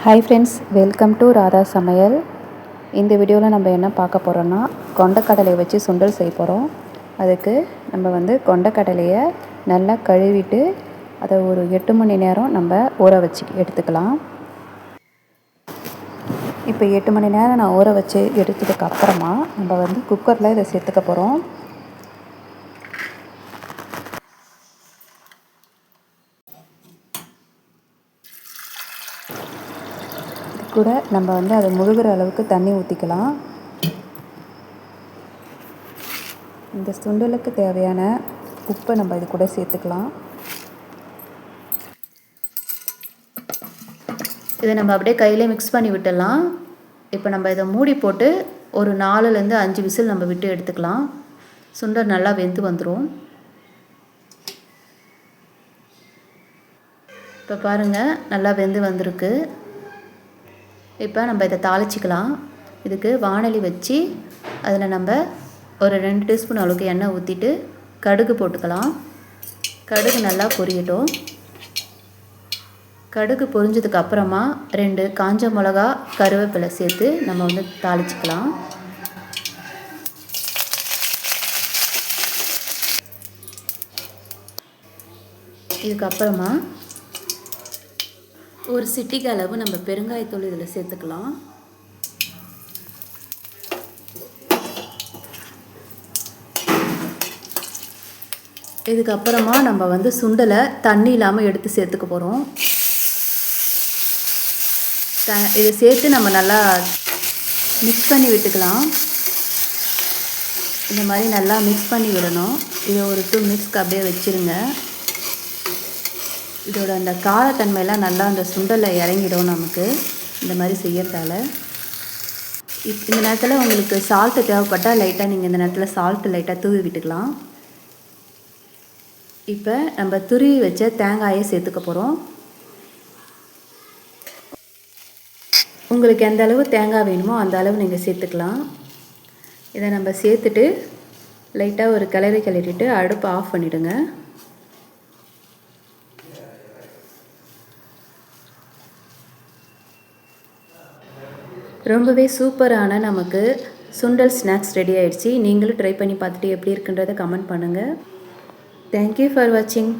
Hi friends welcome to Radha சமையல் இந்த வீடியோவில் நம்ம என்ன பார்க்க போகிறோன்னா கொண்டக்கடலையை வச்சு சுண்டல் செய்ய போகிறோம் அதுக்கு நம்ம வந்து கொண்டக்கடலையை நல்லா கழுவிட்டு அதை ஒரு எட்டு மணி நேரம் நம்ம ஊற வச்சு எடுத்துக்கலாம். இப்போ எட்டு மணி நேரம் நான் ஊற வச்சு எடுத்ததுக்கு அப்புறமா நம்ம வந்து குக்கரில் இதை சேர்த்துக்க போகிறோம் கூட நம்ம வந்து அதை முழுகிற அளவுக்கு தண்ணி ஊற்றிக்கலாம் இந்த சுண்டலுக்கு தேவையான உப்பை நம்ம இது கூட சேர்த்துக்கலாம். இதை நம்ம அப்படியே கையிலே மிக்ஸ் பண்ணி விட்டுடலாம். இப்போ நம்ம இதை மூடி போட்டு ஒரு நாலுலேருந்து அஞ்சு விசில் நம்ம விட்டு எடுத்துக்கலாம். சுண்டல் நல்லா வெந்து வந்துடும் இப்போ பாருங்கள் நல்லா வெந்து வந்திருக்கு. இப்போ நம்ம இதை தாளிச்சிக்கலாம். இதுக்கு வானொலி வச்சு அதில் நம்ம ஒரு ரெண்டு டீஸ்பூன் அளவுக்கு எண்ணெய் ஊற்றிட்டு கடுகு போட்டுக்கலாம். கடுகு நல்லா பொரியட்டும். கடுகு பொரிஞ்சதுக்கு அப்புறமா ரெண்டு காஞ்ச மிளகா கருவேப்பிலை சேர்த்து நம்ம வந்து தாளிச்சிக்கலாம். இதுக்கப்புறமா ஒரு சிட்டிக்கு அளவு நம்ம பெருங்காயத்தூள் இதில் சேர்த்துக்கலாம். இதுக்கப்புறமா நம்ம வந்து சுண்டலை தண்ணி இல்லாமல் எடுத்து சேர்த்துக்க போகிறோம் த இதை சேர்த்து நம்ம நல்லா மிக்ஸ் பண்ணி விட்டுக்கலாம். இந்த மாதிரி நல்லா மிக்ஸ் பண்ணி விடணும். இதை ஒரு டூ மினிட்ஸ்க்கு அப்படியே வச்சுருங்க. இதோட அந்த காரத்தன்மையெல்லாம் நல்லா அந்த சுண்டலில் இறங்கிடும் நமக்கு. இந்த மாதிரி செய்யறதால. இப் இந்த நேரத்தில் உங்களுக்கு சால்ட்டு தேவைப்பட்டால் லைட்டாக நீங்கள் இந்த நேரத்தில் சால்ட்டு லைட்டாக தூவி விட்டுக்கலாம். இப்போ நம்ம துருவி வச்ச தேங்காயை சேர்த்துக்க போகிறோம் உங்களுக்கு எந்த அளவு தேங்காய் வேணுமோ அந்த அளவு நீங்கள் சேர்த்துக்கலாம். இதை நம்ம சேர்த்துட்டு லைட்டாக ஒரு கிளறி கிளறிட்டு அடுப்பு ஆஃப் பண்ணிவிடுங்க ரொம்பவே சூப்பரான நமக்கு சுண்டல் ஸ்நாக்ஸ் ரெடி ஆயிடுச்சு. நீங்களும் ட்ரை பண்ணி பார்த்துட்டு எப்படி இருக்குன்றதை கமெண்ட் பண்ணுங்கள் தேங்க்யூ ஃபார் வாட்சிங்